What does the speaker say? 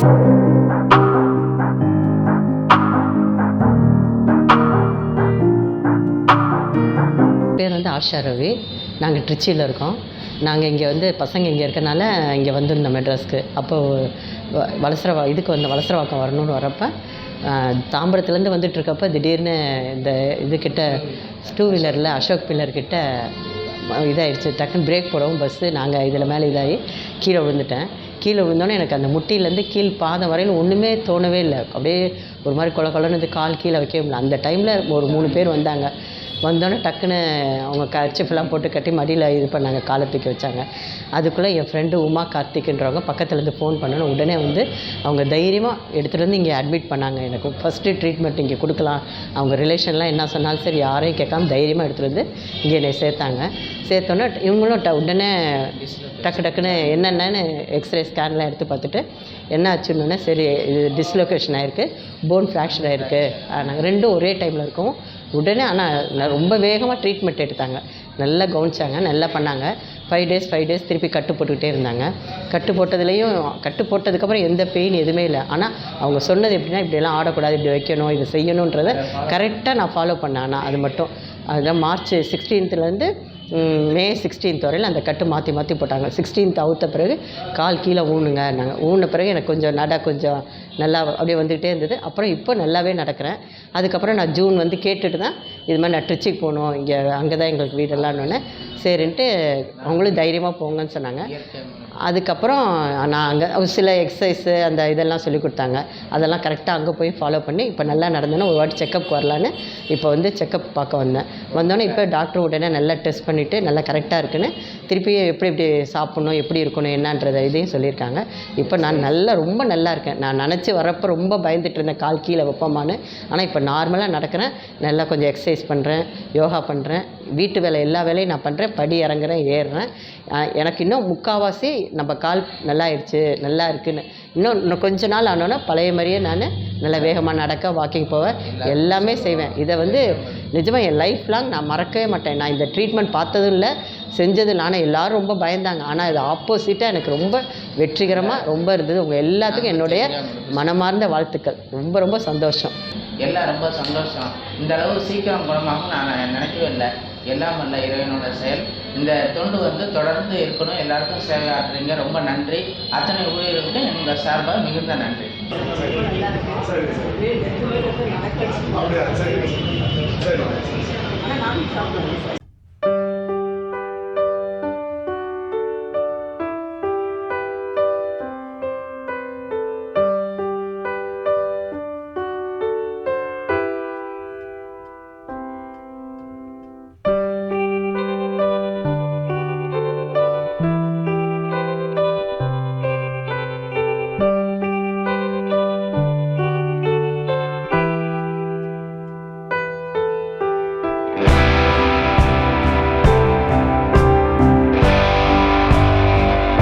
பேர் வந்து ஆஷா ரவி. நாங்கள் ட்ரிச்சியில் இருக்கோம். நாங்கள் இங்கே வந்து பசங்க இங்கே இருக்கனால இங்கே வந்திருந்தோம் மெட்ராஸ்க்கு. அப்போது வலசரவா இதுக்கு வந்து வலசரவாக்கம் வரணும்னு வரப்போ தாம்பரத்துலேருந்து வந்துட்டுருக்கப்ப திடீர்னு இந்த இதுக்கிட்ட டூ வீலரில் அசோக் பில்லர் பில்லர்கிட்ட இதாகிடுச்சு டக்குன்னு பிரேக் போடவும் பஸ்ஸு நாங்கள் இதில் மேலே இதாகி கீழே விழுந்துட்டேன். கீழே விழுந்தோன்னே எனக்கு அந்த முட்டியிலேருந்து கீழ் பாதம் வரையிலும் ஒன்றுமே தோணவே இல்லை. அப்படியே ஒரு மாதிரி கொல கொலன்னு கால் கீழே வைக்கவே முடியல. அந்த டைமில் ஒரு மூணு பேர் வந்தாங்க. வந்தோடனே டக்குன்னு அவங்க கர்ச்சிஃப்லாம் போட்டு கட்டி மடியில் இது பண்ணாங்க காலை தூக்கி வச்சாங்க. அதுக்குள்ளே என் ஃப்ரெண்டு உமா கார்த்திக்ன்றவங்க பக்கத்துலேருந்து ஃபோன் பண்ணணும் உடனே வந்து அவங்க தைரியமாக எடுத்துகிட்டு வந்து இங்கே அட்மிட் பண்ணாங்க. எனக்கு ஃபஸ்ட்டு ட்ரீட்மெண்ட் இங்கே கொடுக்கலாம். அவங்க ரிலேஷன்லாம் என்ன சொன்னாலும் சரி யாரையும் கேட்காம தைரியமாக எடுத்துகிட்டு வந்து இங்கே என்னை சேர்த்தாங்க. சேர்த்தோன்னே இவங்களும் ட உடனே டக்கு டக்குன்னு என்னென்னு எக்ஸ்ரே ஸ்கேன்லாம் எடுத்து பார்த்துட்டு என்ன ஆச்சுன்னொன்னே சரி இது டிஸ்லொகேஷன் ஆகிருக்கு போன் ஃப்ராக்சர் ஆகிருக்கு நாங்கள் ரெண்டும் ஒரே டைமில் இருக்கோம். உடனே ஆனால் ரொம்ப வேகமாக ட்ரீட்மெண்ட் எடுத்தாங்க. நல்லா கவனிச்சாங்க நல்லா பண்ணாங்க. ஃபைவ் டேஸ் ஃபைவ் டேஸ் திருப்பி கட்டு போட்டுக்கிட்டே இருந்தாங்க. கட்டு போட்டதுலேயும் கட்டு போட்டதுக்கப்புறம் எந்த பெயின் எதுவுமே இல்லை. ஆனால் அவங்க சொன்னது எப்படின்னா இப்படியெல்லாம் ஆடக்கூடாது இப்படி வைக்கணும் இது செய்யணுன்றதை கரெக்டாக நான் ஃபாலோ பண்ணேன். ஆனால் அது மட்டும். அதுதான் மார்ச் சிக்ஸ்டீன்த்துலேருந்து மே சிக்ஸ்டீன்த் வரையில் அந்த கட்டு மாற்றி மாற்றி போட்டாங்க. சிக்ஸ்டீன்த் அவுத்த பிறகு கால் கீழே ஊனுங்க நாங்கள் ஊன பிறகு எனக்கு கொஞ்சம் நட கொஞ்சம் நல்லா அப்படியே வந்துக்கிட்டே இருந்தது. அப்புறம் இப்போ நல்லாவே நடக்கிறேன். அதுக்கப்புறம் நான் ஜூன் வந்து கேட்டுட்டு தான் இது மாதிரி நான் ட்ரிச்சிக்கு போகணும். இங்கே அங்கே தான் எங்களுக்கு வீடெல்லாம்னு சரின்ட்டு அவங்களும் தைரியமாக போங்கன்னு சொன்னாங்க. அதுக்கப்புறம் நான் அங்கே சில எக்ஸசைஸு அந்த இதெல்லாம் சொல்லி கொடுத்தாங்க. அதெல்லாம் கரெக்டாக அங்கே போய் ஃபாலோ பண்ணி இப்போ நல்லா நடந்தேன்னு ஒரு வாட்டி செக்கப் வரலான்னு இப்போ வந்து செக்கப் பார்க்க வந்தேன். வந்தோடனே இப்போ டாக்டர் உடனே நல்லா டெஸ்ட் பண்ணிவிட்டு நல்லா கரெக்டாக இருக்குன்னு திருப்பி எப்படி எப்படி சாப்பிட்ணும் எப்படி இருக்கணும் என்னன்றதை இதையும் சொல்லியிருக்காங்க. இப்போ நான் நல்லா ரொம்ப நல்லா இருக்கேன். நான் நினச்சி வரப்போ ரொம்ப பயந்துட்டு இருந்தேன். கால் கீழே வைப்போமான்னு. ஆனால் இப்போ நார்மலாக நடக்கிறேன். நல்லா கொஞ்சம் எக்ஸசைஸ் பண்ணுறேன் யோகா பண்ணுறேன் வீட்டு வேலை எல்லா வேலையும் நான் பண்ணுறேன் படி இறங்குறேன் ஏறுறேன். எனக்கு இன்னும் முக்கால்வாசி நம்ம கால் நல்லா ஆயிடுச்சு நல்லா இருக்குன்னு. இன்னும் இன்னும் கொஞ்ச நாள் ஆனோன்னா பழைய மாதிரியே நான் நல்லா வேகமாக நடக்க வாக்கிங் போவேன் எல்லாமே செய்வேன். இதை வந்து நிஜமாக என் லைஃப் லாங் நான் மறக்கவே மாட்டேன். நான் இந்த ட்ரீட்மெண்ட் பார்த்ததும் இல்லை. செஞ்சது நானும் எல்லோரும் ரொம்ப பயந்தாங்க ஆனால் இது ஆப்போசிட்டாக எனக்கு ரொம்ப வெற்றிகரமாக ரொம்ப இருந்தது உங்கள் எல்லாத்துக்கும் என்னுடைய மனமார்ந்த வாழ்த்துக்கள் ரொம்ப ரொம்ப சந்தோஷம் எல்லாம் ரொம்ப சந்தோஷம் இந்த அளவு சீக்கிரம் குணமாகும் நான் நினைக்கவே இல்லை எல்லாம் வல்ல இறைவனோட செயல் இந்த தொண்டு வந்து தொடர்ந்து இருக்கணும் எல்லாருக்கும் சேவை ஆற்றுறீங்க ரொம்ப நன்றி அத்தனை ஊழியர்களுக்கும் எங்கள் சார்பாக மிகுந்த நன்றி சரி